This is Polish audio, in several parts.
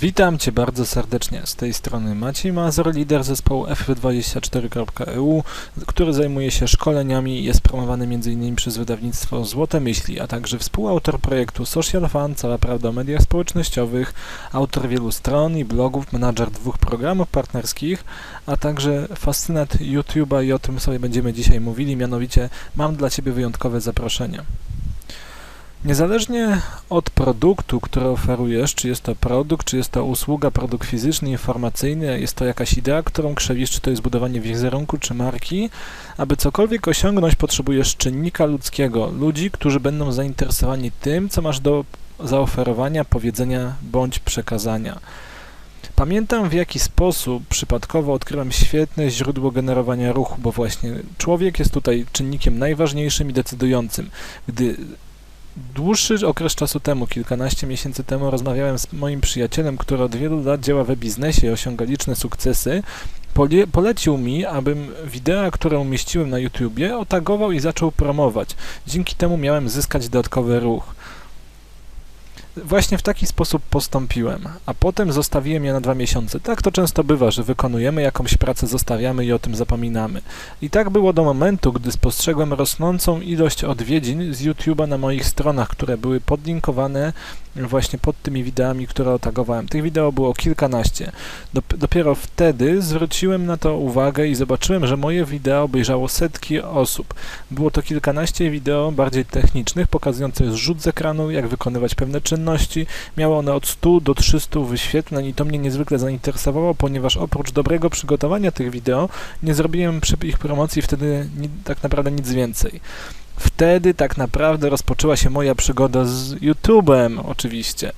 Witam Cię bardzo serdecznie. Z tej strony Maciej Mazur, lider zespołu F24.eu, który zajmuje się szkoleniami i jest promowany m.in. przez wydawnictwo Złote Myśli, a także współautor projektu Social Fan, Cała Prawda o Mediach Społecznościowych, autor wielu stron i blogów, menadżer dwóch programów partnerskich, a także fascynat YouTube'a i o tym sobie będziemy dzisiaj mówili, mianowicie mam dla Ciebie wyjątkowe zaproszenie. Niezależnie od produktu, który oferujesz, czy jest to produkt, czy jest to usługa, produkt fizyczny, informacyjny, jest to jakaś idea, którą krzewisz, czy to jest budowanie wizerunku, czy marki, aby cokolwiek osiągnąć, potrzebujesz czynnika ludzkiego, ludzi, którzy będą zainteresowani tym, co masz do zaoferowania, powiedzenia bądź przekazania. Pamiętam w jaki sposób przypadkowo odkryłem świetne źródło generowania ruchu, bo właśnie człowiek jest tutaj czynnikiem najważniejszym i decydującym. Gdy dłuższy okres czasu temu, kilkanaście miesięcy temu, rozmawiałem z moim przyjacielem, który od wielu lat działa we biznesie i osiąga liczne sukcesy. Polie- polecił mi, abym wideo, które umieściłem na YouTubie, otagował i zaczął promować. Dzięki temu miałem zyskać dodatkowy ruch. Właśnie w taki sposób postąpiłem, a potem zostawiłem je na dwa miesiące. Tak to często bywa, że wykonujemy jakąś pracę, zostawiamy i o tym zapominamy. I tak było do momentu, gdy spostrzegłem rosnącą ilość odwiedzin z YouTube'a na moich stronach, które były podlinkowane właśnie pod tymi wideami, które otagowałem. Tych wideo było kilkanaście. Dop- dopiero wtedy zwróciłem na to uwagę i zobaczyłem, że moje wideo obejrzało setki osób. Było to kilkanaście wideo bardziej technicznych, pokazujących zrzut z ekranu, jak wykonywać pewne czynności. Miały one od 100 do 300 wyświetleń i to mnie niezwykle zainteresowało, ponieważ oprócz dobrego przygotowania tych wideo, nie zrobiłem przy ich promocji wtedy ni- tak naprawdę nic więcej. Wtedy tak naprawdę rozpoczęła się moja przygoda z YouTube'em, oczywiście.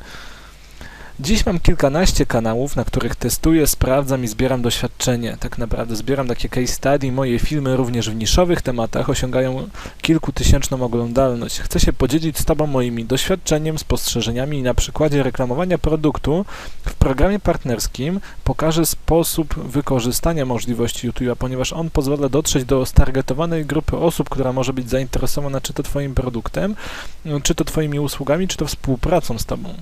Dziś mam kilkanaście kanałów, na których testuję, sprawdzam i zbieram doświadczenie. Tak naprawdę zbieram takie case study. Moje filmy również w niszowych tematach osiągają kilkutysięczną oglądalność. Chcę się podzielić z Tobą moimi doświadczeniem, spostrzeżeniami i na przykładzie reklamowania produktu w programie partnerskim pokażę sposób wykorzystania możliwości YouTube'a, ponieważ on pozwala dotrzeć do stargetowanej grupy osób, która może być zainteresowana czy to Twoim produktem, czy to Twoimi usługami, czy to współpracą z Tobą.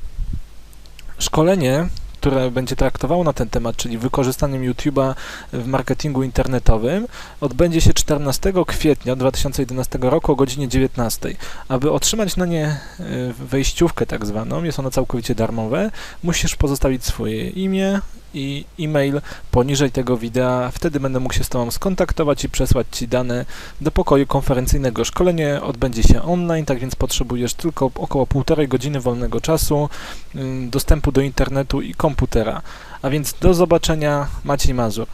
Szkolenie, które będzie traktowało na ten temat, czyli wykorzystaniem YouTube'a w marketingu internetowym, odbędzie się 14 kwietnia 2011 roku o godzinie 19. Aby otrzymać na nie y, wejściówkę tak zwaną, jest ono całkowicie darmowe, musisz pozostawić swoje imię i e-mail poniżej tego wideo. Wtedy będę mógł się z Tobą skontaktować i przesłać Ci dane do pokoju konferencyjnego. Szkolenie odbędzie się online, tak więc potrzebujesz tylko około półtorej godziny wolnego czasu, y, dostępu do internetu i komputera. A więc do zobaczenia, Maciej Mazur.